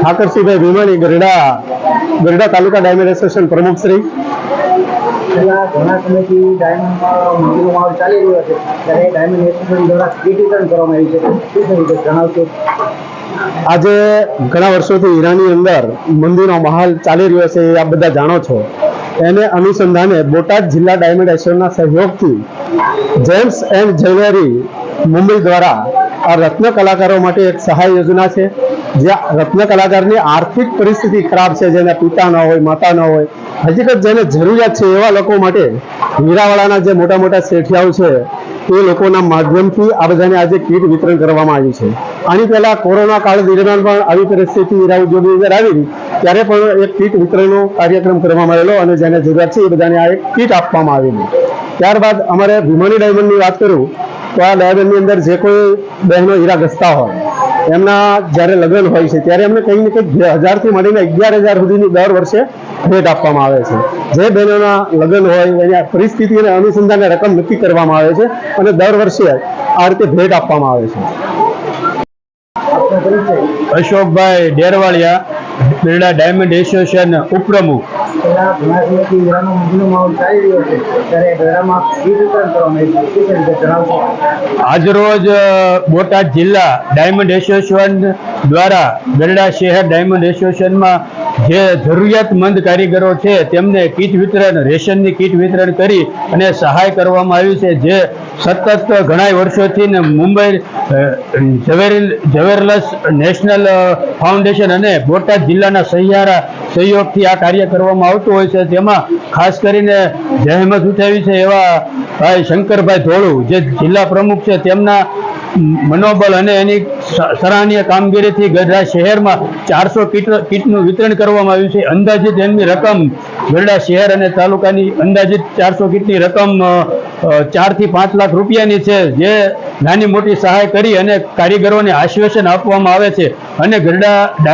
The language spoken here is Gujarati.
ઠાકરસિંહભાઈ ભીમાણી ગરડા ગરડા તાલુકા ડાયમંડ એસોસિએશન પ્રમુખ શ્રી. ઘણા સમયથી ડાયમંડમાં મંદિરનો માહોલ ચાલી રહ્યો છે ત્યારે ડાયમંડ એસોસિએશન દ્વારા કીટ કરવામાં આવ્યું છે. શું થયું જણાવશો. આજે ઘણા વર્ષોથી હીરાની અંદર મંદિરનો માહોલ ચાલી રહ્યો છે એ આપ બધા જાણો છો. એને અનુસંધાને બોટાદ જિલ્લા ડાયમંડ એસોસિએશનના સહયોગથી જેમ્સ એન્ડ જ્વેલરી મુંબઈ દ્વારા આ રત્ન કલાકારો માટે એક સહાય યોજના છે. જ્યાં રત્ન કલાકારની આર્થિક પરિસ્થિતિ ખરાબ છે, જેના પિતા ન હોય, માતા ન હોય, હકીકત જેને જરૂરિયાત છે એવા લોકો માટે હીરાવાળાના જે મોટા મોટા શેઠિયાઓ છે, એ લોકોના માધ્યમથી આ બધાને આજે કીટ વિતરણ કરવામાં આવ્યું છે. આની પહેલા કોરોના કાળ દરમિયાન પણ આવી પરિસ્થિતિ હીરા ઉદ્યોગની અંદર આવી ત્યારે પણ એક કીટ વિતરણનો કાર્યક્રમ કરવામાં આવેલો અને જેને જરૂરિયાત છે એ બધાને આ એક કીટ આપવામાં આવેલી. ત્યારબાદ અમારે ભીમાની ડાયમંડની વાત કરું તો આ ડાયમંડની અંદર જે કોઈ બહેનો હીરા ઘસતા હોય, એમના જ્યારે લગ્ન હોય છે, ત્યારે એમને કંઈક ને કંઈક હજારથી મળીને અગિયાર હજાર સુધીની દર વર્ષે ભેટ આપવામાં આવે છે. જે બહેનોના લગ્ન હોય, એની પરિસ્થિતિને અનુસંધાને રકમ નક્કી કરવામાં આવે છે અને દર વર્ષે આ રીતે ભેટ આપવામાં આવે છે. અશોકભાઈ ડેરવાળિયા, બિરડા ડાયમંડ એસોસિએશન ઉપપ્રમુખ. છેલ્લા ઘણા હીરાનો મંદિરનો માહોલ ચાલી રહ્યો છે. ત્યારે ગરડામાં કીટ વિતરણ કરવામાં આવ્યું શું થયું જણાવશો? આજરોજ બોટાદ જિલ્લા ડાયમંડ એસોસિએશન દ્વારા ગરડા શહેર ડાયમંડ એસોસિએશનમાં જે જરૂરિયાતમંદ કારીગરો છે તેમને કીટ વિતરણ રેશનની કીટ વિતરણ કરી અને સહાય કરવામાં આવી છે. જે સતત ઘણા વર્ષોથી મુંબઈ અ, ઝવેરલસ નેશનલ ફાઉન્ડેશન અને બોટાદ જિલ્લાના સહિયારા સહયોગથી આ કાર્ય કરવામાં આવતું હોય છે. તેમાં ખાસ કરીને જહેમત ઉઠાવી છે એવા ભાઈ શંકરભાઈ ધોળુ, જે જિલ્લા પ્રમુખ છે, તેમના મનોબળ અને એની સરાહનીય કામગીરીથી ગઢડા શહેરમાં ચારસો કીટ, કીટનું વિતરણ કરવામાં આવ્યું છે. અંદાજિત એમની રકમ ગઢડા શહેર અને તાલુકાની અંદાજિત ચારસો કીટની રકમ ચારથી પાંચ લાખ રૂપિયાની છે, જે નાની મોટી સહાય કરી અને કારીગરોને આશ્વાસન આપવામાં આવે છે. અને ગઢડા